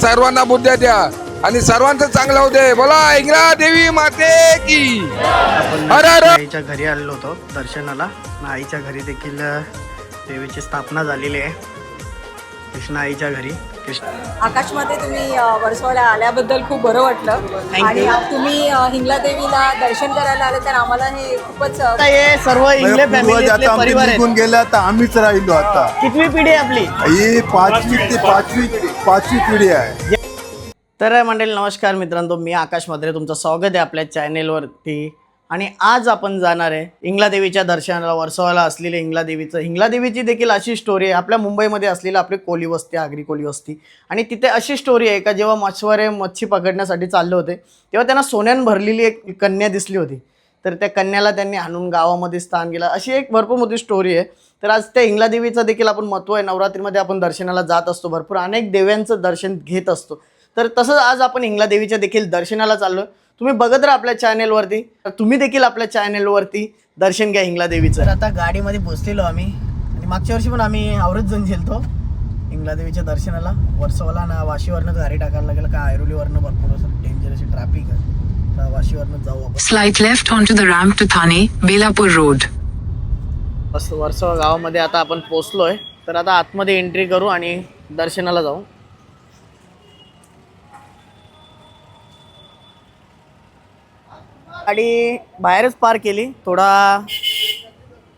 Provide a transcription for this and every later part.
सर्वांना बुद्ध्या द्या आणि सर्वांचं चांगलं होते बोला इंग्रा देवी माते की. हर हर. आईच्या घरी आलेलो होतो दर्शनाला. आईच्या घरी देखील देवीची स्थापना झालेली आहे. कृष्णा आईच्या घरी. कृष्ण आकाशमध्ये तुम्ही अ, वर्सोवाला आल्याबद्दल खूप बरं वाटलं. आणि तुम्ही हिंगला देवीला दर्शन करायला आले तर आम्हाला हे खूपच हे सर्व इंग्ले पूर्वज फॅमिलीतले आता आमचे परिवार आहेत. निघून गेले आता आम्हीच राहिलो आता. कितवी पिढी आहे आपली? ही पाचवी ते पाचवी पाचवी पिढी आहे. तर मंडळी नमस्कार मित्रांनो. मी आकाश मद्रे तुमचं स्वागत आहे आपल्या चॅनेलवरती आणि आज आपण जाणार आहे इंगलादेवीच्या दर्शनाला वर्सोवाला असलेले इंगलादेवीचं. इंगलादेवीची देखील अशी स्टोरी आहे. आपल्या मुंबईमध्ये असलेली आपली कोली वस्ती आगरी कोली वस्ती. आणि तिथे अशी स्टोरी आहे का जेव्हा मच्छवारे मच्छी पकडण्यासाठी चालले होते तेव्हा त्यांना सोन्यान भरलेली एक कन्या दिसली होती. तर त्या कन्याला त्यांनी आणून गावामध्ये स्थान केलं. अशी एक भरपूर मोठी स्टोरी आहे. तर आज त्या इंगलादेवीचं देखील आपण महत्त्व आहे. नवरात्रीमध्ये आपण दर्शनाला जात असतो. भरपूर अनेक देव्यांचं दर्शन घेत असतो. तर तसंच आज आपण इंगला देवीच्या देखील दर्शनाला चाललो तुम्ही बघत राहा आपल्या चॅनेलवरती तर तुम्ही देखील आपल्या चॅनेलवरती दर्शन घ्या इंगला देवीचं. तर आता गाडीमध्ये पोचलेलो आम्ही. आणि मागच्या वर्षी पण आम्ही आवरत जण गेलतो. इंगला देवीच्या दर्शनाला. वर्षवाला ना वाशीवरनं गाडी टाकायला लागेल. का ऐरोलीवरनं भरपूर असं डेंजर अशी ट्रॅफिक आहे. तर वाशीवरनं जाऊ आपण. Road. बस वर्सोवा गावामध्ये आता आपण पोचलोय. तर आता आतमध्ये एंट्री करू आणि दर्शनाला जाऊ. गाडी बाहेरच पार केली. थोडा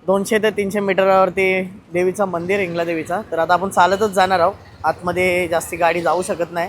दोनशे ते तीनशे मीटरवरती देवीचं मंदिर इंगला देवीचा तर आता आपण चालतच जाणार आहोत. आतमध्ये जास्ती गाडी जाऊ शकत नाही.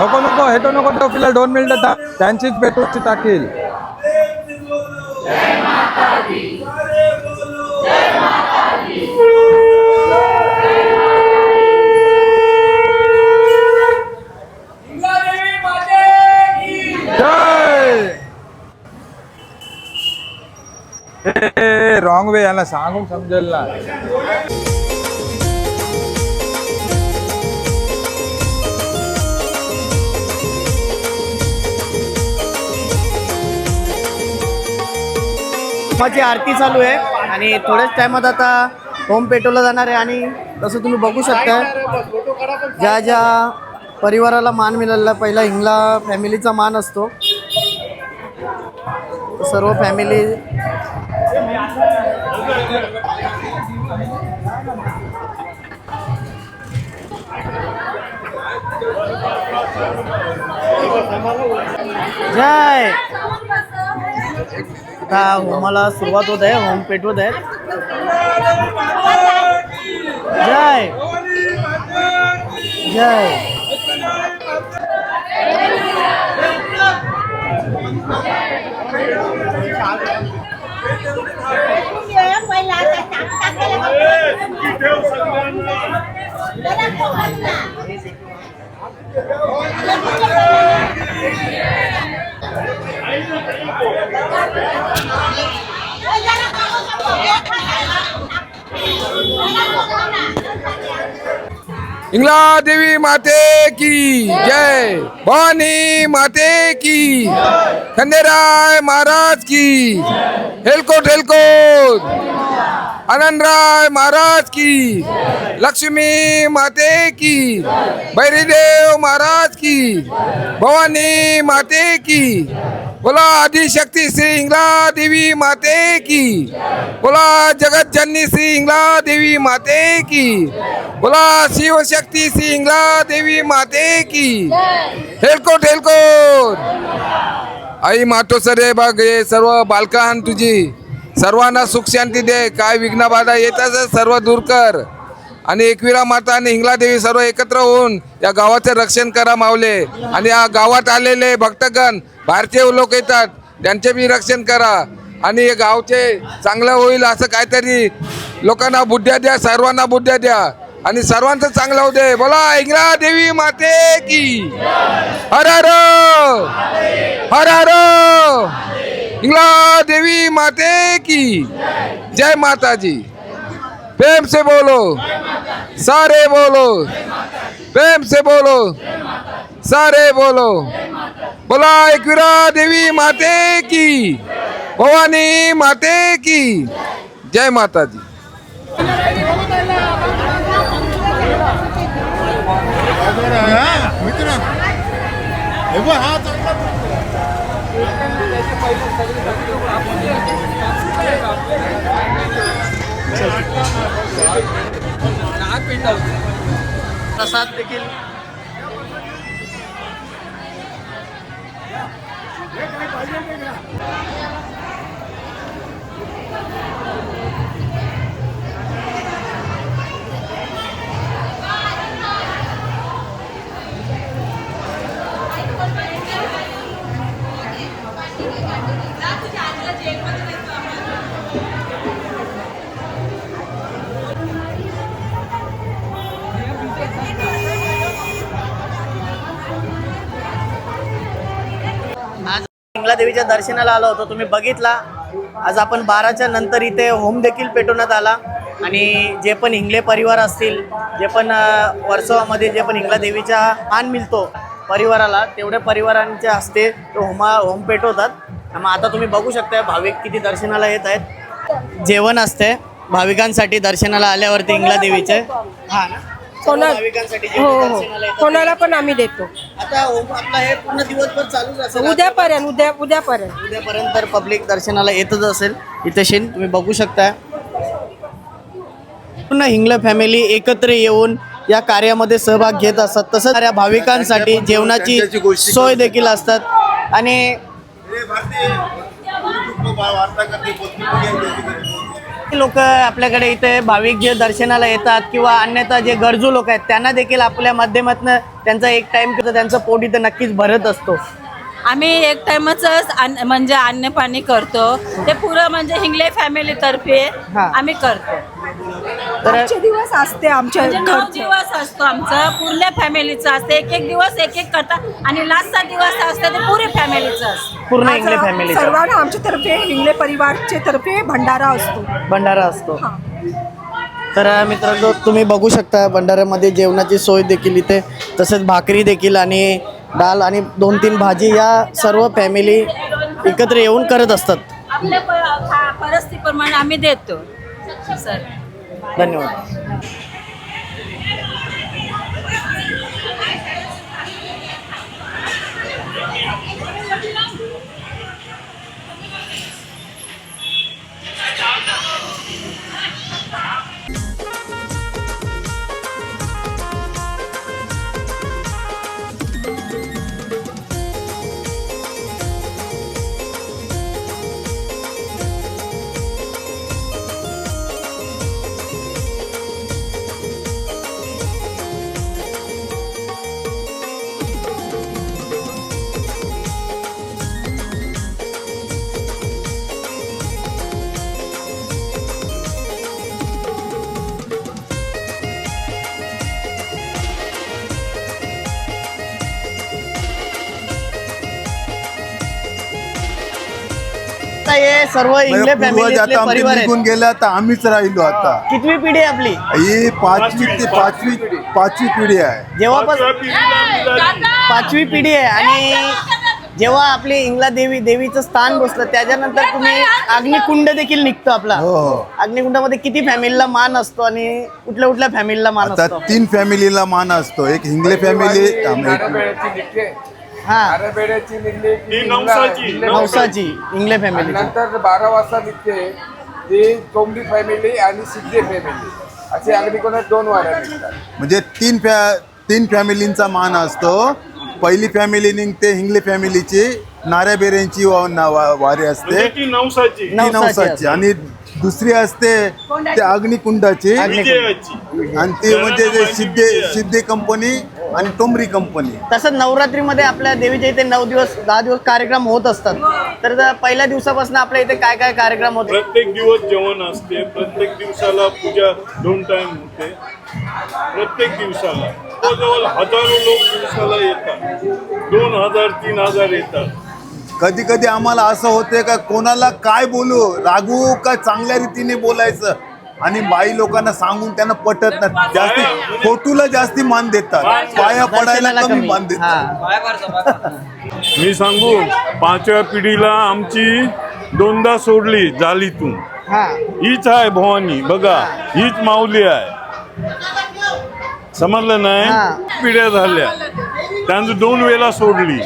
नको? नको हेटो नको? टोपीला दोन मिनिटं त्यांचीच पेट्रोलची टाकील रॉंग वे याला सांगून समजेल ना. होमाची आरती चालू आहे आणि थोड्याच टायमात आता होम पेट्रोलला जाणार आहे आणि तसं तुम्ही बघू शकता. ज्या ज्या परिवाराला मान मिळालेला पहिला हिंगला फॅमिलीचा मान असतो. सर्व फॅमिली जय! आता होमाला सुरुवात होत आहे होम पेटवत आहे. जय. जय. इंगला देवी माते की जय भवानी माते की खंडेराय महाराज की हेलकोट हेलकोट आनंदराय महाराज की। लक्ष्मी माते की। भैरीदेव महाराज की। भवानी माते की। बोला आदिशक्ती श्री इंगला देवी माते की। बोला जगत जननी श्री इंगला देवी माते की। बोला शिवशक्ती श्री इंगला देवी माते की। हेलकोट हेलकोट आई मातो सरे हे सर्व बालकान तुझी। सर्वांना सुखशांती दे. काय विघ्नबाधा येताच सर्व दूर कर. आणि एकविरा माता आणि हिंगलादेवी सर्व एकत्र होऊन या गावाचे रक्षण करा मावले आणि या गावात आलेले भक्तगण भारतीय लोक येतात त्यांचे बी रक्षण करा. आणि हे गावचे चांगलं होईल असं काहीतरी लोकांना बुद्ध्या द्या सर्वांना बुद्ध्या द्या. आणि सर्वांचं चांगलं होऊ दे. बोला इंग्रा देवी माते की. हर हर. हर हर. इंग्ला देवी माते की जय माता जी प्रेम से बोलो सारे बोलो प्रेम से बोलो सारे बोलो बोला एकविरा देवी माते की भवानी माते की जय माता जी प्रसाद देखील आज देवीच्या दर्शनाला आलो होतो. तुम्ही बघितला. आज आपण बाराच्या नंतर इथे होम देखील पेटवण्यात आला. आणि जे पण हिंगले परिवार असतील जे पण वर्सोवामध्ये जे पण हिंगला देवीचा मान मिळतो परिवाराला तेवढ्या परिवारांच्या हस्ते तो होमा होम पेटवतात. मग आता तुम्ही बघू शकता भाविक किती दर्शनाला येत आहेत. जेवण असते भाविकांसाठी दर्शनाला आल्यावरती इंगला देवीचे. हा ना? कोणा- भाविकांसाठी हो हो. दर्शनाला येतात. कोणाला पण आम्ही देतो. आता होम आपला हे पूर्ण दिवसभर चालूच असेल उद्यापर्यंत उद्या उद्यापर्यंत. उद्यापर्यंत तर पब्लिक दर्शनाला येतच असेल. इथे शेन तुम्ही बघू शकता. पूर्ण हिंगल फॅमिली एकत्र येऊन या कार्यामध्ये सहभाग घेत असतात. तसंच या भाविकांसाठी जेवणाची सोय देखील असतात. आणि लोक आपल्याकडे इथे भाविक जे दर्शनाला येतात किंवा अन्यथा जे गरजू लोक आहेत त्यांना देखील आपल्या माध्यमातून त्यांचा एक टाइम किंवा त्यांचं पोट इथं नक्कीच भरत असतो. आम्ही एक टाइमच म्हणजे अन्न पाणी करतो ते पुरं म्हणजे हिंगले फॅमिली तर्फे हा. आम्ही करतो. आजचे दिवस असते आमच्या म्हणजे नऊ घरचे. दिवस असतो आमचं. पूर्ण फॅमिलीचं असतं. एक एक दिवस एक एक करतात आणि लास्टचा दिवस असतं ते पुरे फॅमिलीचं असतं. पूर्ण आज इंगले फॅमिली सर्वांना आमच्या तर्फे हिंगले परिवारचे तर्फे भंडारा असतो. भंडारा असतो. हा. तर मित्रांनो तुम्ही बघू शकता भंडाऱ्यामध्ये जेवणाची सोय देखील इथे तसेच भाकरी देखील आणि डाल आणि दोन तीन भाजी या सर्व फॅमिली एकत्र येऊन करत असतात. आपल्या प- हा, परिस्थितीप्रमाणे आम्ही देतो. सर. धन्यवाद आता हे सर्व इंगले फॅमिलीतले आता आमचे परिवार आहेत. निघून गेले आता आम्हीच राहिलो आता. कितवी पिढी आहे आपली? ही पाचवी ते पाचवी पाचवी पिढी आहे. जेव्हापासून पाचवी पिढी आहे आणि जेव्हा आपली इंगला देवी देवीचं स्थान बसलं त्याच्यानंतर तुम्ही अग्निकुंड देखील निघतो आपला. हो हो. अग्निकुंडामध्ये किती फॅमिलीला मान असतो आणि कुठल्या कुठल्या फॅमिलीला मान आता असतो? तीन फॅमिलीला मान असतो. एक हिंगले फॅमिली हा. नारळपेड्याची निघली ही नवसाची. इंगले आणि फॅमिली नंतर बारा वाजता निघते ती कोंबडी फॅमिली आणि सिद्धे फॅमिली असे अग्निकोणात दोन वाऱ्या निघतात. म्हणजे तीन फॅ तीन फॅमिलींचा मान असतो. पहिली फॅमिली निघते हिंगले फॅमिलीची नाऱ्या बेऱ्यांची वा- ना- वा- वारी असते. म्हणजे ती नवसाची. ती नवसाची नवसाची. असते. आणि दुसरी असते ते अग्निकुंडाची. विजयाची. आणि ती म्हणजे जे सिद्धे सिद्धे कंपनी आणि टोमरी कंपनी. तसंच नवरात्रीमध्ये आपल्या देवीच्या इथे नऊ दिवस दहा दिवस कार्यक्रम होत असतात. तर त्या पहिल्या दिवसापासून आपल्या इथे काय काय कार्यक्रम होते? प्रत्येक दिवस जेवण असते. प्रत्येक दिवसाला पूजा दोन टाइम होते. प्रत्येक दिवसाला. जवळजवळ हजारो लोक दिवसाला येतात. दोन हजार तीन हजार येतात. कधी कधी आम्हाला असं होते का कोणाला काय बोलू? रागू का चांगल्या रीतीने बोलायचं? आणि बाई लोकांना सांगून त्यांना पटत नाही. जास्ती फोटूला जास्ती मान देतात. पाया पडायला कमी मान देतात. हा. मी सांगू पाचव्या पिढीला आमची दोनदा सोडली जालीतून. हा. हीच आहे भवानी बघा हीच माऊली आहे. समजलं हा. नाही पिढ्या झाल्या. त्यांचं दोन वेळा सोडली.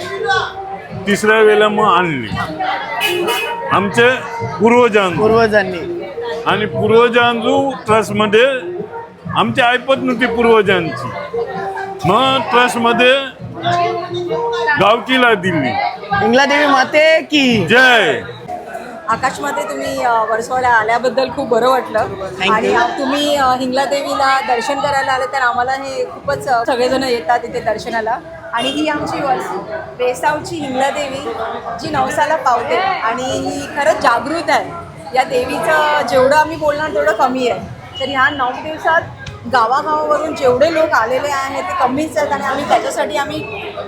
तिसऱ्या वेळेला मग आणली. आमचे पूर्वजांना. पूर्वजांनी. आणि पूर्वजांजू ट्रस्टमध्ये आमची ऐपत नव्हती पूर्वजांची. मग ट्रस्टमध्ये गावकीला दिली. इंगला देवी माते की? जय. आकाशमध्ये तुम्ही अ, वर्सोवाला आल्याबद्दल खूप बरं वाटलं. आणि तुम्ही अ, हिंगला देवीला दर्शन करायला आले तर आम्हाला हे खूपच अ, सगळेजण येतात इथे दर्शनाला. आणि ही आमची वर्स बेसावची हिंगला देवी जी नवसाला पावते. आणि ही खरंच जागृत आहे. या देवीचं जेवढं आम्ही बोलणार तेवढं कमी आहे. तर ह्या नऊ दिवसात गावागावावरून जेवढे लोक आलेले आहेत ते कमीच आहेत आणि आम्ही त्याच्यासाठी आम्ही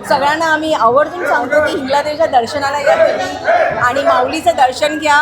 सगळ्यांना आम्ही आवर्जून सांगतो की हिंगलादेवीच्या दर्शनाला या तुम्ही आणि माऊलीचं दर्शन घ्या.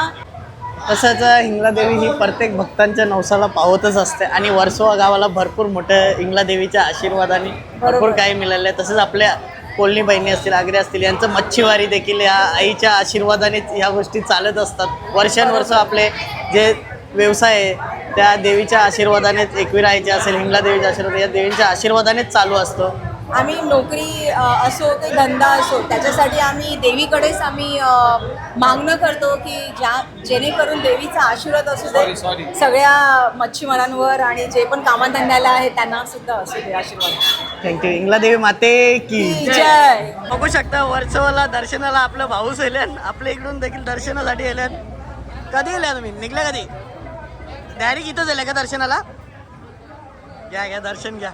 तसंच हिंगला देवी ही प्रत्येक भक्तांच्या नवसाला पावतच असते आणि वर्सोवा गावाला भरपूर मोठं हिंगला देवीच्या आशीर्वादाने भरपूर काही मिळालं आहे तसंच आपल्या कोलणी बहिणी असतील आग्रे असतील यांचं मच्छीवारी देखील या आईच्या आशीर्वादानेच ह्या गोष्टी चालत असतात. वर्षानुवर्ष आपले जे व्यवसाय आहे त्या देवीच्या आशीर्वादानेच एकवीर आईचे असेल हिंगला देवीच्या आशीर्वाद या देवीच्या आशीर्वादानेच चालू असतो. आम्ही नोकरी असो की धंदा असो त्याच्यासाठी आम्ही देवीकडेच आम्ही मागणं करतो की ज्या जेणेकरून देवीचा आशीर्वाद असू दे सगळ्या मच्छीमारांवर आणि जे पण कामाधंद्याला आहे त्यांना सुद्धा असू दे आशीर्वाद. थँक्यू. इंगला देवी माते की जय. बघू शकता वर्षवाला दर्शनाला आपलं भाऊस येल्यान आपल्या इकडून देखील दर्शनासाठी येल्यान कधी येल्या तुम्ही? निघल्या कधी? डायरेक्ट इथंच येल्या का दर्शनाला? घ्या घ्या दर्शन घ्या.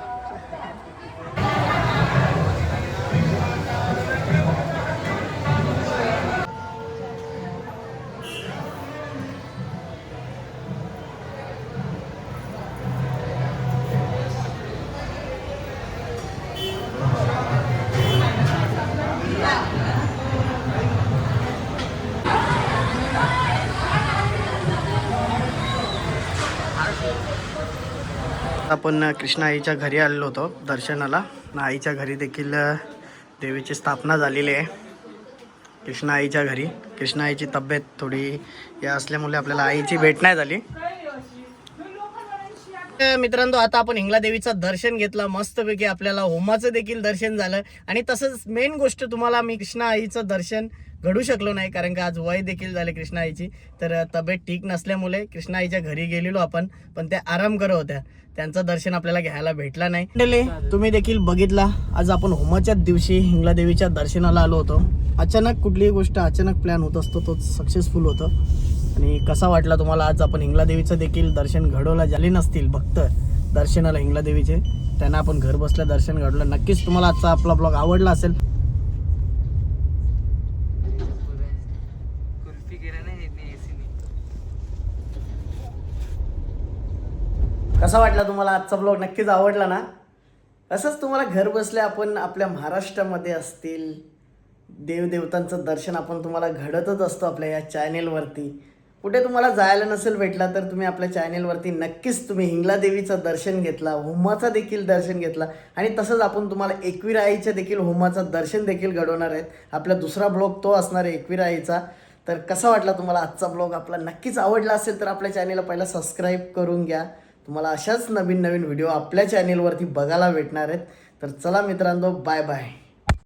आपण कृष्णा आईच्या घरी आलेलो होतो दर्शनाला. आईच्या घरी देखील देवीची स्थापना झालेली आहे. कृष्णा आईच्या घरी. कृष्णा आईची तब्येत थोडी या असल्यामुळे आपल्याला आईची भेट नाही झाली. मित्रांनो आता आपण हिंगला देवीचं दर्शन घेतलं. मस्तपैकी आपल्याला होमाचं देखील दर्शन झालं. आणि तसंच मेन गोष्ट तुम्हाला मी कृष्णा आईचं दर्शन घडू शकलो नाही कारण का आज वय देखील झाले कृष्णा आईची तर तब्येत ठीक नसल्यामुळे कृष्णा आईच्या घरी गेलेलो आपण पण त्या आराम करत होत्या. त्यांचं दर्शन आपल्याला घ्यायला भेटला नाही. तुम्ही देखील बघितला आज आपण होमाच्याच दिवशी हिंगला देवीच्या दर्शनाला आलो होतो. अचानक कुठलीही गोष्ट अचानक प्लॅन होत असतो तो सक्सेसफुल होतो. आणि कसा वाटला तुम्हाला आज आपण हिंगला देवीचं देखील दर्शन घडवला? झाले नसतील भक्त दर्शनाला हिंगला देवीचे त्यांना आपण घर बसल्या दर्शन घडवलं. नक्कीच तुम्हाला आजचा आपला ब्लॉग आवडला असेल. कसा वाटला तुम्हाला आजचा ब्लॉग नक्कीच आवडला ना? असंच तुम्हाला घर बसल्या आपण आपल्या महाराष्ट्रामध्ये असतील देवदेवतांचं दर्शन आपण तुम्हाला घडतच असतो आपल्या या चॅनेलवरती कुठे तुम्हाला जायला नसेल भेटला तर तुम्ही आपल्या चॅनेलवरती नक्कीच तुम्ही हिंगला देवीचं दर्शन घेतला होमाचं देखील दर्शन घेतला. आणि तसंच आपण तुम्हाला एकवीर देखील होमाचं दर्शन देखील घडवणार आहेत. आपला दुसरा ब्लॉग तो असणार आहे एकवीर आईचा. तर कसा वाटला तुम्हाला आजचा ब्लॉग आपला नक्कीच आवडला असेल तर आपल्या चॅनेलला पहिला सबस्क्राईब करून घ्या. तुम्हाला अशाच नवीन नवीन व्हिडिओ आपल्या चॅनेलवरती बघायला भेटणार आहेत. तर चला मित्रांनो बाय बाय